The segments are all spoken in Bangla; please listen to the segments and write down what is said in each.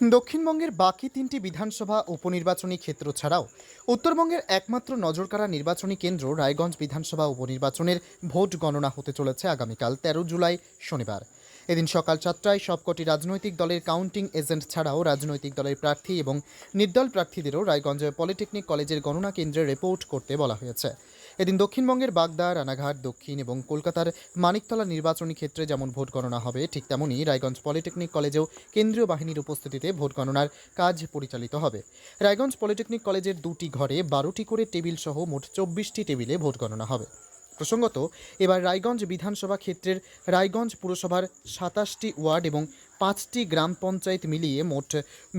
দক্ষিণবঙ্গের বাকি তিনটি বিধানসভা উপনির্বাচনী ক্ষেত্র ছাড়াও উত্তরবঙ্গের একমাত্র নজরকাড়া নির্বাচনী কেন্দ্র রায়গঞ্জ বিধানসভা উপনির্বাচনের ভোট গণনা হতে চলেছে আগামীকাল তেরো জুলাই শনিবার। এদিন সকাল সাতটায় সবকটি রাজনৈতিক দলের কাউন্টিং এজেন্ট ছাড়াও রাজনৈতিক দলের প্রার্থী এবং নির্দল প্রার্থীদেরও রায়গঞ্জ পলিটেকনিক কলেজের গণনা কেন্দ্রে রিপোর্ট করতে বলা হয়েছে। এদিন দক্ষিণবঙ্গের বাগদা, রানাঘাট, দক্ষিণ এবং কলকাতার মানিকতলা নির্বাচনী ক্ষেত্রে যেমন ভোট গণনা হবে, ঠিক তেমনই রায়গঞ্জ পলিটেকনিক কলেজেও কেন্দ্রীয় বাহিনীর উপস্থিতিতে ভোট গণনার কাজ পরিচালিত হবে। রায়গঞ্জ পলিটেকনিক কলেজের দুটি ঘরে বারোটি করে টেবিল সহ মোট চব্বিশটি টেবিলে ভোট গণনা হবে। প্রসঙ্গত, এবার রায়গঞ্জ বিধানসভা ক্ষেত্রের রায়গঞ্জ পুরসভার সাতাশটি ওয়ার্ড এবং পাঁচটি গ্রাম পঞ্চায়েত মিলিয়ে মোট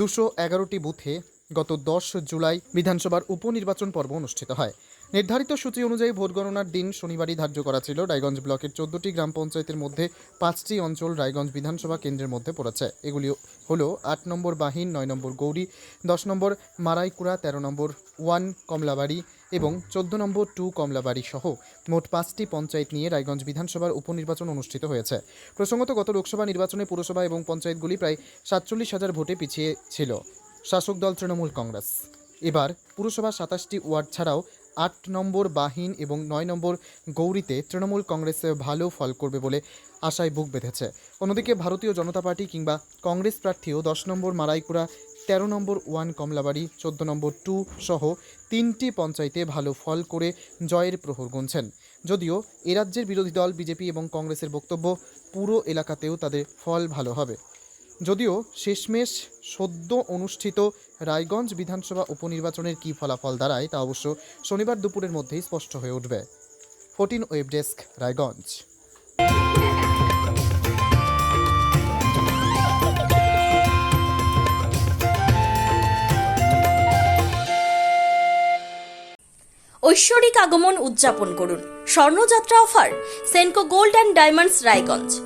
দুশো এগারোটি বুথে গত দশ জুলাই বিধানসভার উপনির্বাচন পর্ব অনুষ্ঠিত হয়। নির্ধারিত সূচি অনুযায়ী ভোট গণনার দিন শনিবারই ধার্য করা ছিল। রায়গঞ্জ ব্লকের চোদ্দটি গ্রাম পঞ্চায়েতের মধ্যে পাঁচটি অঞ্চল রায়গঞ্জ বিধানসভা কেন্দ্রের মধ্যে পড়েছে। এগুলি হলো আট নম্বর বাহিন, নয় নম্বর গৌরী, দশ নম্বর মারাইকুড়া, তেরো নম্বর ওয়ান কমলাবাড়ি এবং চোদ্দ নম্বর টু কমলাবাড়ি সহ মোট পাঁচটি পঞ্চায়েত নিয়ে রায়গঞ্জ বিধানসভার উপনির্বাচন অনুষ্ঠিত হয়েছে। প্রসঙ্গত, গত লোকসভা নির্বাচনে পুরসভা এবং পঞ্চায়েতগুলি প্রায় সাতচল্লিশ হাজার ভোটে পিছিয়ে ছিল। শাসক দল তৃণমূল কংগ্রেস। এবার পুরসভা সাতাশটি ওয়ার্ড ছাড়াও আট নম্বর বাহিন এবং নয় নম্বর গৌরীতে তৃণমূল কংগ্রেস ভালো ফল করবে বলে আশায় বুক বেঁধেছে। অন্যদিকে ভারতীয় জনতা পার্টি কিংবা কংগ্রেস প্রার্থীও দশ নম্বর মারাইকুড়া, তেরো নম্বর ওয়ান কমলাবাড়ি, চোদ্দ নম্বর টু সহ তিনটি পঞ্চায়েতে ভালো ফল করে জয়ের প্রহর গুনছেন। যদিও এ রাজ্যের বিরোধী দল, বিজেপি এবং কংগ্রেসের বক্তব্য পুরো এলাকাতেও তাদের ফল ভালো হবে। যদিও শেষমেশ সদ্য অনুষ্ঠিত রায়গঞ্জ বিধানসভা উপনির্বাচনের কী ফলাফল দাঁড়ায় তা অবশ্য শনিবার দুপুরের মধ্যেই স্পষ্ট হয়ে উঠবে। Fourteen web desk Raiganj. ঐশ্বরিক আগমন উদযাপন করুন। স্বর্ণযাত্রা offer Senco gold and diamonds Raiganj.